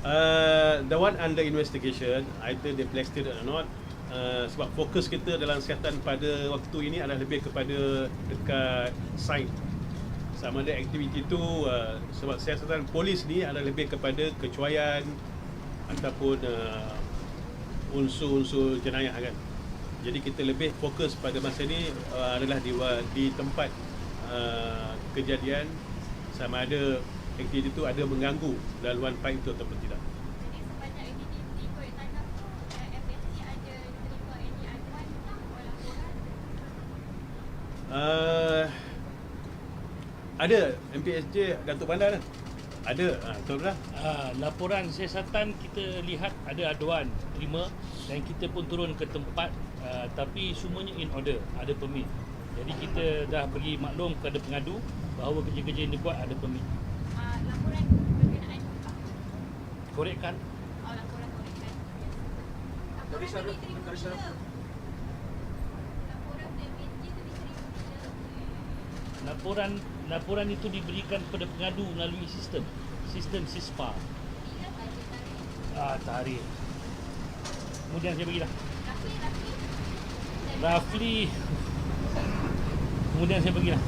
Uh, the one under investigation, either they blacklisted or not, uh, sebab fokus kita dalam siasatan pada waktu ini adalah lebih kepada dekat site. Sama ada aktiviti itu, uh, sebab siasatan polis ni adalah lebih kepada kecuaian ataupun uh, unsur-unsur jenayah kan. Jadi kita lebih fokus pada masa ni uh, adalah di, di tempat uh, kejadian sama ada aktiviti itu ada mengganggu laluan pipe itu ataupun tidak. Eh? Uh, ada MPSJ Datuk Bandar kan? Ada, ha, betul lah. Ah, laporan siasatan kita lihat ada aduan terima dan kita pun turun ke tempat ah, tapi semuanya in order, ada permit. Jadi kita dah bagi maklum kepada pengadu bahawa kerja-kerja yang dibuat ada permit. Laporan berkenaan? Korekkan Oh, laporan Dari diterima dari Syarif. bila? Laporan laporan laporan itu diberikan kepada pengadu melalui sistem sistem SISPA. Ah, tarikh. Kemudian saya bagi dah. Rafi, Rafi. Roughly Kemudian saya bagi dah.